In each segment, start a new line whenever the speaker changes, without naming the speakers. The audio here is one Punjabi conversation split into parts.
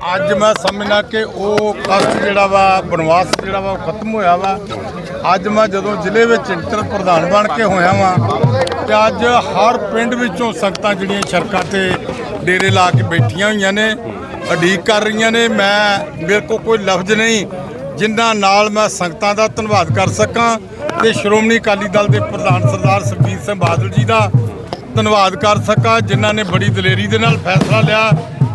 ਅੱਜ ਮੈਂ ਸਮਝਣਾ ਕਿ ਉਹ ਕਸ਼ਟ ਜਿਹੜਾ ਵਾ, ਬਨਵਾਸ ਜਿਹੜਾ ਵਾ, ਉਹ ਖਤਮ ਹੋਇਆ ਵਾ। ਅੱਜ ਮੈਂ ਜਦੋਂ ਜ਼ਿਲ੍ਹੇ ਵਿੱਚ ਇੰਟਰ ਪ੍ਰਧਾਨ ਬਣ ਕੇ ਹੋਇਆ ਵਾਂ, ਤੇ ਅੱਜ ਹਰ ਪਿੰਡ ਵਿੱਚੋਂ ਸੰਗਤਾਂ ਜਿਹੜੀਆਂ ਸੜਕਾਂ ਤੇ ਡੇਰੇ ਲਾ ਕੇ ਬੈਠੀਆਂ ਹੋਈਆਂ ਨੇ, ਉਡੀਕ ਕਰ ਰਹੀਆਂ ਨੇ। ਮੈਂ, ਮੇਰੇ ਕੋਲ ਕੋਈ ਲਫ਼ਜ਼ ਨਹੀਂ, ਜਿਨ੍ਹਾਂ ਨਾਲ ਮੈਂ ਸੰਗਤਾਂ ਦਾ ਧੰਨਵਾਦ ਕਰ ਸਕਾਂ ਤੇ ਸ਼੍ਰੋਮਣੀ ਅਕਾਲੀ ਦਲ ਦੇ ਪ੍ਰਧਾਨ ਸਰਦਾਰ ਸੁਖਬੀਰ ਸਿੰਘ ਬਾਦਲ ਜੀ ਦਾ ਧੰਨਵਾਦ ਕਰ ਸਕਾਂ, ਜਿਨ੍ਹਾਂ ਨੇ ਬੜੀ ਦਲੇਰੀ ਦੇ ਨਾਲ ਫੈਸਲਾ ਲਿਆ।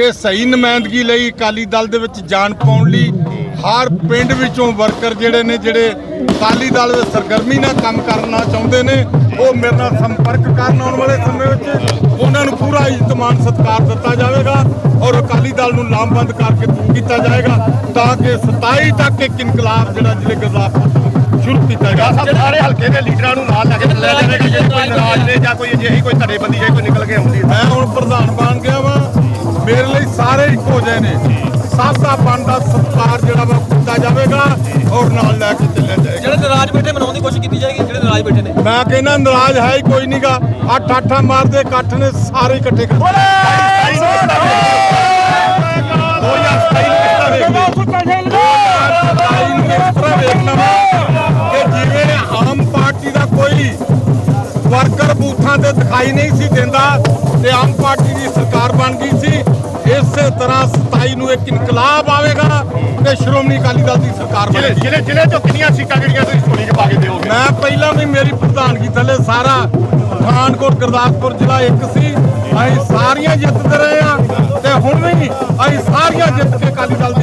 ਕਿ ਸਹੀ ਨੁਮਾਇੰਦਗੀ ਲਈ ਅਕਾਲੀ ਦਲ ਦੇ ਵਿੱਚ ਜਾਨ ਪਾਉਣ ਲਈ ਹਰ ਪਿੰਡ ਵਿੱਚੋਂ ਵਰਕਰ ਜਿਹੜੇ ਨੇ ਜਿਹੜੇ ਅਕਾਲੀ ਦਲ ਵਿੱਚ ਸਰਗਰਮੀ ਨਾਲ ਕੰਮ ਕਰਨਾ ਚਾਹੁੰਦੇ ਨੇ ਉਹ ਮੇਰੇ ਨਾਲ ਸੰਪਰਕ ਕਰਨ ਆਉਣ ਵਾਲੇ ਸਮੇਂ ਵਿੱਚ ਉਹਨਾਂ ਨੂੰ ਪੂਰਾ ਇੱਜ਼ਤਮਾਨ ਸਤਿਕਾਰ ਦਿੱਤਾ ਜਾਵੇਗਾ ਔਰ ਅਕਾਲੀ ਦਲ ਨੂੰ ਲਾਮਬੰਦ ਕਰਕੇ ਕੀਤਾ ਜਾਏਗਾ ਤਾਂ ਕਿ 27 ਤੱਕ ਇੱਕ ਇਨਕਲਾਬ ਜਿਹੜਾ ਜ਼ਿਲ੍ਹੇ ਗੁਰਦਾਸਪੁਰ ਸ਼ੁਰੂ ਕੀਤਾ
ਜਾਂ
ਜਾਵੇ
ਸਾਰੇ ਹਲਕੇ ਦੇ ਲੀਡਰਾਂ ਨੂੰ ਨਾਲ ਲੈ ਕੇ ਚੱਲਿਆ ਜਾਵੇਗਾ। ਜੇ ਕੋਈ ਨਾਰਾਜ਼ ਨੇ ਜਾਂ ਕੋਈ ਅਜਿਹੀ ਕੋਈ ਧੜੇਬੰਦੀ ਹੈ ਕੋਈ ਨਿਕਲ ਕੇ ਆਉਂਦੀ ਹੈ।
ਮੈਂ ਹੁਣ ਪ੍ਰਧਾਨ ਬਣ ਗਿਆ ਵਾਂ। ਮੇਰੇ ਲਈ ਸਾਰੇ ਇੱਕੋ ਜਿਹੇ ਨੇ। ਸਭ ਦਾ ਬਣਦਾ ਸਤਿਕਾਰ ਜਿਹੜਾ ਵਾ ਕੀਤਾ ਜਾਵੇਗਾ ਔਰ ਨਾਲ ਲੈ ਕੇ ਚੱਲਿਆ ਜਾਏਗਾ।
ਜਿਹੜੇ ਨਾਰਾਜ਼ ਬੈਠੇ ਮਨਾਉਣ ਦੀ ਕੋਸ਼ਿਸ਼ ਕੀਤੀ ਜਾਏਗੀ ਜਿਹੜੇ ਨਾਰਾਜ਼ ਬੈਠੇ ਨੇ।
ਮੈਂ ਕਹਿੰਦਾ ਨਾਰਾਜ਼ ਹੈ ਹੀ ਕੋਈ ਨਹੀਂਗਾ ਅੱਠ ਅੱਠਾਂ ਮਾਰਦੇ ਇਕੱਠ ਨੇ ਸਾਰੇ ਇਕੱਠੇ ਕਰ
ਨੂੰ
ਇਸ ਤਰ੍ਹਾਂ ਵੇਖਣਾ ਕਿ ਜਿਵੇਂ ਆਮ ਪਾਰਟੀ ਦਾ ਕੋਈ ਵਰਕਰ ਬੂਥਾਂ ਤੇ ਦਿਖਾਈ ਨਹੀਂ ਸੀ ਦਿੰਦਾ ਤੇ ਆਮ ਪਾਰਟੀ ਦੀ ਸਰਕਾਰ ਬਣ ਗਈ ਤਰ੍ਹਾਂ 27 ਨੂੰ ਇੱਕ ਇਨਕਲਾਬ ਆਵੇਗਾ ਤੇ ਸ਼੍ਰੋਮਣੀ ਅਕਾਲੀ ਦਲ ਦੀ ਸਰਕਾਰ ਬਣੇਗੀ।
ਜ਼ਿਲ੍ਹੇ ਜ਼ਿਲ੍ਹੇ ਚੋਂ ਕਿੰਨੀਆਂ ਸੀਟਾਂ ਜਿਹੜੀਆਂ ਤੁਸੀਂ ਝੋਲੀ 'ਚ ਪਾ ਕੇ ਦਿਓਗੇ?
ਮੈਂ ਪਹਿਲਾਂ ਵੀ ਮੇਰੀ ਪ੍ਰਧਾਨਗੀ ਥੱਲੇ ਸਾਰਾ ਪਠਾਨਕੋਟ ਗੁਰਦਾਸਪੁਰ ਜ਼ਿਲ੍ਹਾ ਇੱਕ ਸੀ। ਅਸੀਂ ਸਾਰੀਆਂ ਜਿੱਤਦੇ ਰਹੇ ਆ ਤੇ ਹੁਣ ਵੀ ਅਸੀਂ ਸਾਰੀਆਂ ਜਿੱਤ ਕੇ ਅਕਾਲੀ ਦਲ